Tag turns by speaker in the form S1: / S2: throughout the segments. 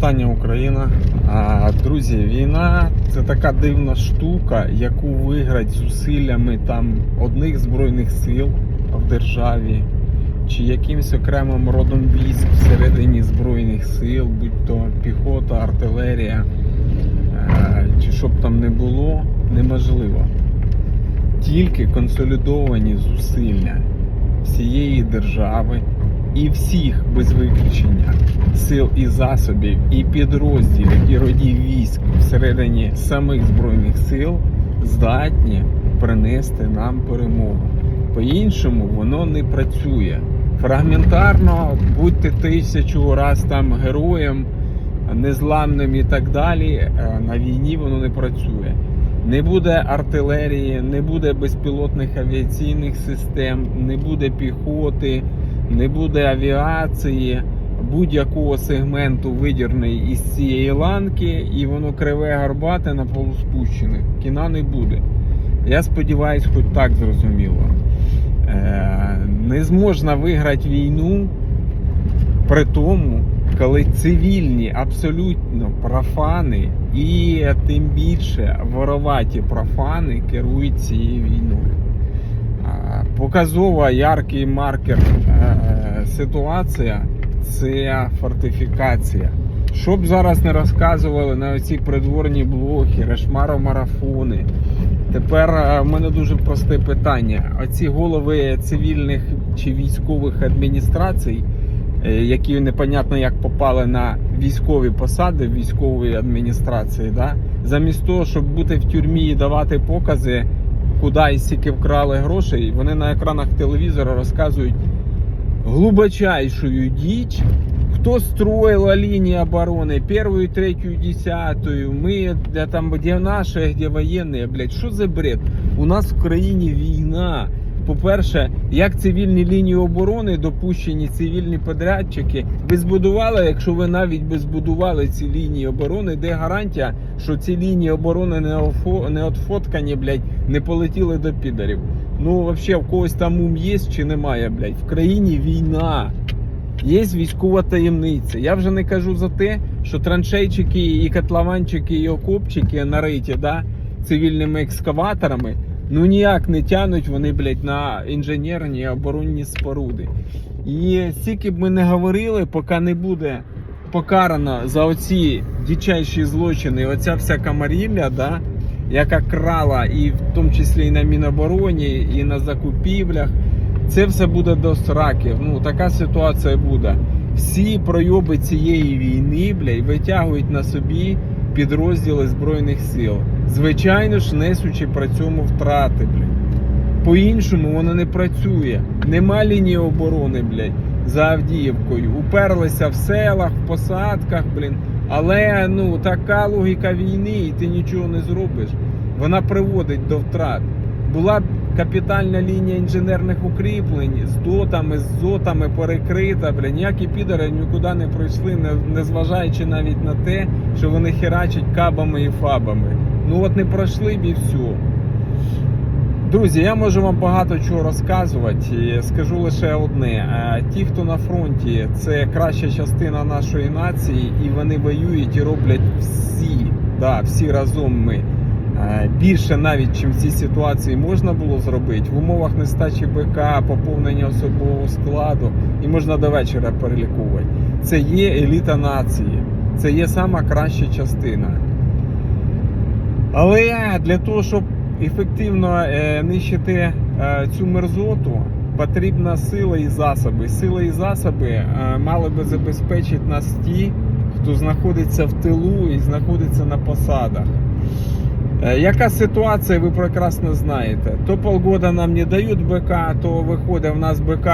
S1: вітання Україна. А, Друзі, війна це така дивна штука, яку виграти зусиллями там одних збройних сил в державі, чи якимось окремим родом військ всередині збройних сил, будь то піхота, артилерія, е, чи що б там не було, неможливо. Тільки консолідовані зусилля всієї держави і всіх без виключення сил і засобів, і підрозділів, і родів військ всередині самих збройних сил здатні принести нам перемогу. По-іншому воно не працює. Фрагментарно будьте тисячу раз там героєм, незламним і так далі. е, На війні воно не працює. Не буде артилерії, не буде безпілотних авіаційних систем, не буде піхоти, не буде авіації, будь-якого сегменту видірний із цієї ланки, і воно криве гарбате на полуспущених. Кіна не буде. Я сподіваюся, хоч так зрозуміло. Е, не зможна виграти війну при тому, коли цивільні абсолютно профани і тим більше вороваті профани керують цією війною. Показова яркий маркер е, ситуація це фортифікація. Що б зараз не розказували на оці придворні блоки, решмаро-марафони. Тепер е, в мене дуже просте питання. Оці голови цивільних чи військових адміністрацій, е, які непонятно як попали на військові посади в військовій адміністрації, да? замість того, щоб бути в тюрмі і давати покази, куди і скільки вкрали грошей, вони на екранах телевізора розказують глубочайшую дичь, кто строил линии обороны, первую, третью, десятую, мы, для там, где наши, где военные, блядь, що за бред? У нас в країні війна. По-перше, як цивільні лінії оборони допущені цивільні подрядчики, ви збудували, якщо ви навіть би збудували ці лінії оборони, де гарантія, що ці лінії оборони не, офо, не отфоткані, блядь, не полетіли до підарів. Ну, взагалі, в когось там ум є чи немає, блядь. В країні війна. Є військова таємниця. Я вже не кажу за те, що траншейчики і котлованчики і окопчики нариті да, цивільними екскаваторами, ну ніяк не тянуть вони, блядь, на інженерні оборонні споруди. І стільки б ми не говорили, поки не буде покарано за оці дичайші злочини, оця вся камарілля, да, яка крала і в тому числі і на Мінобороні, і на закупівлях. Це все буде до сраків. Ну така ситуація буде. Всі пройоби цієї війни, блядь, витягують на собі підрозділи Збройних сил. Звичайно ж, несучи при цьому втрати, блядь. По-іншому воно не працює. Нема лінії оборони, блядь, за Авдіївкою. Уперлися в селах, в посадках, блін. Але ну така логіка війни, і ти нічого не зробиш. Вона приводить до втрат. Була б капітальна лінія інженерних укріплень з дотами, з зотами перекрита. Бля, ніякі підари нікуди не пройшли, не, не навіть на те, що вони херачать кабами і фабами. Ну от не пройшли б і все. Друзі, я можу вам багато чого розказувати. Скажу лише одне: Е, ті, хто на фронті, це краща частина нашої нації, і вони воюють і роблять всі, да, всі разом ми. Е, Більше навіть чим в цій ситуації можна було зробити в умовах нестачі БК, поповнення особового складу, і можна до вечора перелікувати. Це є еліта нації, це є сама краща частина. Але для того, щоб ефективно е, нищити е, цю мерзоту, потрібна сила і засоби. Сила і засоби е, мали би забезпечити нас ті, хто знаходиться в тилу і знаходиться на посадах. Яка ситуація, ви прекрасно знаєте. То полгода нам не дають БК, то виходить в нас БК.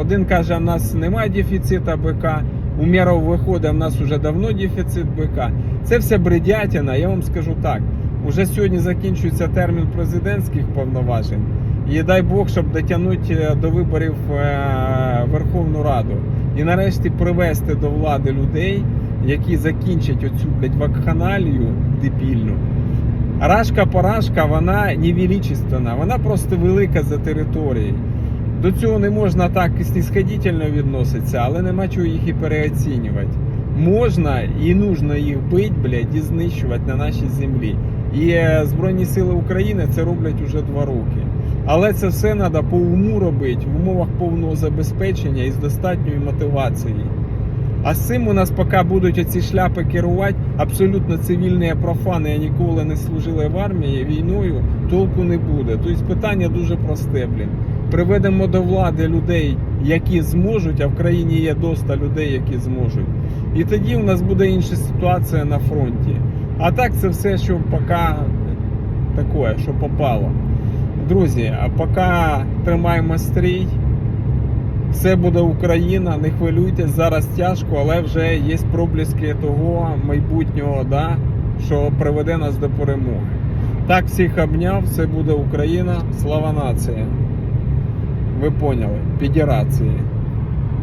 S1: Один каже, в нас немає дефіциту БК. у Умєров виходить, в нас вже давно дефіцит БК. Це все бредятина, я вам скажу так. Уже сьогодні закінчується термін президентських повноважень. І дай Бог, щоб дотягнути е, до виборів е, Верховну Раду. І нарешті привести до влади людей, які закінчать оцю блядь, вакханалію дебільну. Рашка Парашка, вона невеличественна, вона просто велика за територією. До цього не можна так снисходительно відноситися, але нема чого їх і переоцінювати. Можна і нужно їх бити, блядь, і знищувати на нашій землі. І е, Збройні Сили України це роблять уже два роки. Але це все треба по уму робити в умовах повного забезпечення і з достатньою мотивацією. А з цим у нас поки будуть оці шляпи керувати абсолютно цивільні профани, які ніколи не служили в армії війною, толку не буде. Тобто питання дуже просте, блін. Приведемо до влади людей, які зможуть, а в країні є доста людей, які зможуть. І тоді у нас буде інша ситуація на фронті. А так це все, що поки таке, що попало. Друзі, а поки тримаємо стрій. Все буде Україна, не хвилюйтесь, зараз тяжко, але вже є пробліски того майбутнього, да, що приведе нас до перемоги. Так, всіх обняв, все буде Україна, слава нації. Ви поняли, федерації.